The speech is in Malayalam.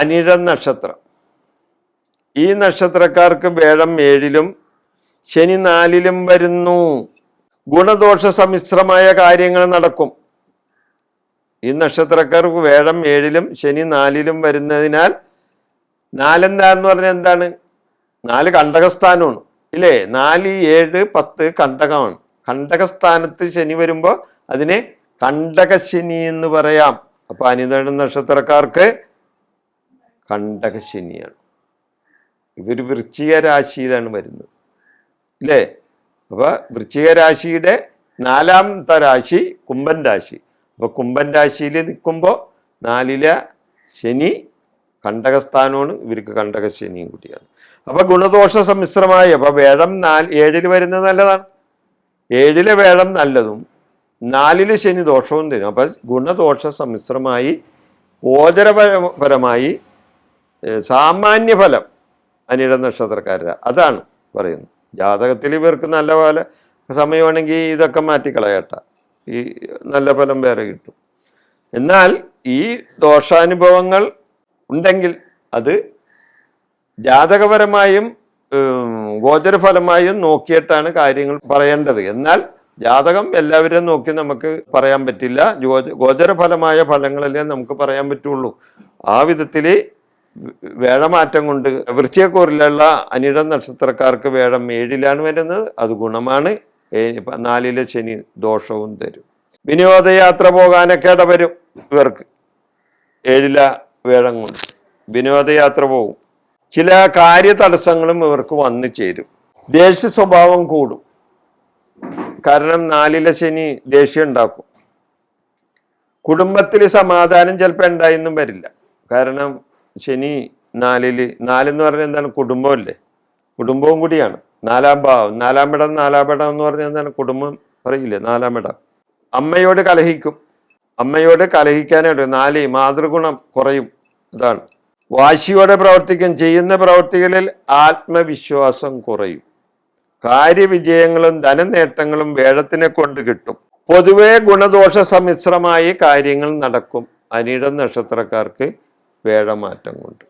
അനിഴം നക്ഷത്രം. ഈ നക്ഷത്രക്കാർക്ക് വേഴം ഏഴിലും ശനി നാലിലും വരുന്നു. ഗുണദോഷ സമ്മിശ്രമായ കാര്യങ്ങൾ നടക്കും. ഈ നക്ഷത്രക്കാർക്ക് വേഴം ഏഴിലും ശനി നാലിലും വരുന്നതിനാൽ നാലെന്താന്ന് പറഞ്ഞാൽ എന്താണ്? നാല് കണ്ടകസ്ഥാനമാണ്. ഇല്ലേ? നാല് ഏഴ് പത്ത് കണ്ടകമാണ്. കണ്ടകസ്ഥാനത്ത് ശനി വരുമ്പോൾ അതിനെ കണ്ടകശനി എന്ന് പറയാം. അപ്പൊ അനിതട നക്ഷത്രക്കാർക്ക് കണ്ടകശനിയാണ്. ഇവർ വൃശ്ചിക രാശിയിലാണ് വരുന്നത്. ഇല്ലേ അപ്പോൾ വൃശ്ചിക രാശിയുടെ നാലാമത്തെ രാശി കുംഭൻ രാശി. അപ്പോൾ കുംഭൻ രാശിയിൽ നിൽക്കുമ്പോൾ നാലിലെ ശനി കണ്ടകസ്ഥാനമാണ്. ഇവർക്ക് കണ്ടക കണ്ടകശനിയും കൂടിയാണ് അപ്പോൾ ഗുണദോഷ സമ്മിശ്രമായി. അപ്പോൾ വേഴം നാല് ഏഴിൽ വരുന്നത് നല്ലതാണ്. ഏഴിലെ വേഴം നല്ലതും നാലിൽ ശനി ദോഷവും തരും. അപ്പോൾ ഗുണദോഷ സമ്മിശ്രമായി ഗോചരപരമായി ഏഹ് സാമാന്യ ഫലം അനിട നക്ഷത്രക്കാരുടെ അതാണ് പറയുന്നത്. ജാതകത്തിൽ ഇവർക്ക് നല്ല പോലെ സമയമാണെങ്കിൽ ഇതൊക്കെ മാറ്റിക്കളയട്ട. ഈ നല്ല ഫലം വേറെ കിട്ടും. എന്നാൽ ഈ ദോഷാനുഭവങ്ങൾ ഉണ്ടെങ്കിൽ അത് ജാതകപരമായും ഗോചരഫലമായും നോക്കിയിട്ടാണ് കാര്യങ്ങൾ പറയേണ്ടത്. എന്നാൽ ജാതകം എല്ലാവരെയും നോക്കി നമുക്ക് പറയാൻ പറ്റില്ല. ഗോച- ഗോചരഫലമായ ഫലങ്ങളല്ലേ നമുക്ക് പറയാൻ പറ്റുള്ളൂ. ആ വിധത്തിൽ വേഴമാറ്റം കൊണ്ട് വൃശ്ചയക്കൂറിലുള്ള അനിട നക്ഷത്രക്കാർക്ക് വേഴം ഏഴിലാണ് വരുന്നത്. അത് ഗുണമാണ്. നാലിലെ ശനി ദോഷവും തരും. വിനോദയാത്ര പോകാനൊക്കെ ഇടവരും ഇവർക്ക്. ഏഴില വേഴം കൊണ്ട് വിനോദയാത്ര പോകും ചില കാര്യ തടസ്സങ്ങളും ഇവർക്ക് വന്നു ചേരും. ദേഷ്യ സ്വഭാവം കൂടും. കാരണം നാലിലെ ശനി ദേഷ്യം ഉണ്ടാക്കും. കുടുംബത്തിൽ സമാധാനം ചിലപ്പോൾ ഉണ്ടായിന്നും വരില്ല. കാരണം ശനി നാലിൽ നാലെന്ന് പറഞ്ഞാൽ എന്താണ്? കുടുംബമല്ലേ കുടുംബവും കൂടിയാണ്. നാലാം ഭാവം നാലാം ഇടം നാലാം ഇടം എന്ന് പറഞ്ഞാൽ എന്താണ്? കുടുംബം പറയില്ലേ നാലാം ഇടം. അമ്മയോട് കലഹിക്കും. അമ്മയോട് കലഹിക്കാനായിട്ട് നാല് മാതൃഗുണം കുറയും. അതാണ്. വാശിയോടെ പ്രവർത്തിക്കും. ചെയ്യുന്ന പ്രവർത്തികളിൽ ആത്മവിശ്വാസം കുറയും. കാര്യവിജയങ്ങളും ധനനേട്ടങ്ങളും വേഴത്തിനെ കൊണ്ട് കിട്ടും. പൊതുവെ ഗുണദോഷ സമ്മിശ്രമായി കാര്യങ്ങൾ നടക്കും. അനിട നക്ഷത്രക്കാർക്ക് വേഴമാറ്റം കൊണ്ട്.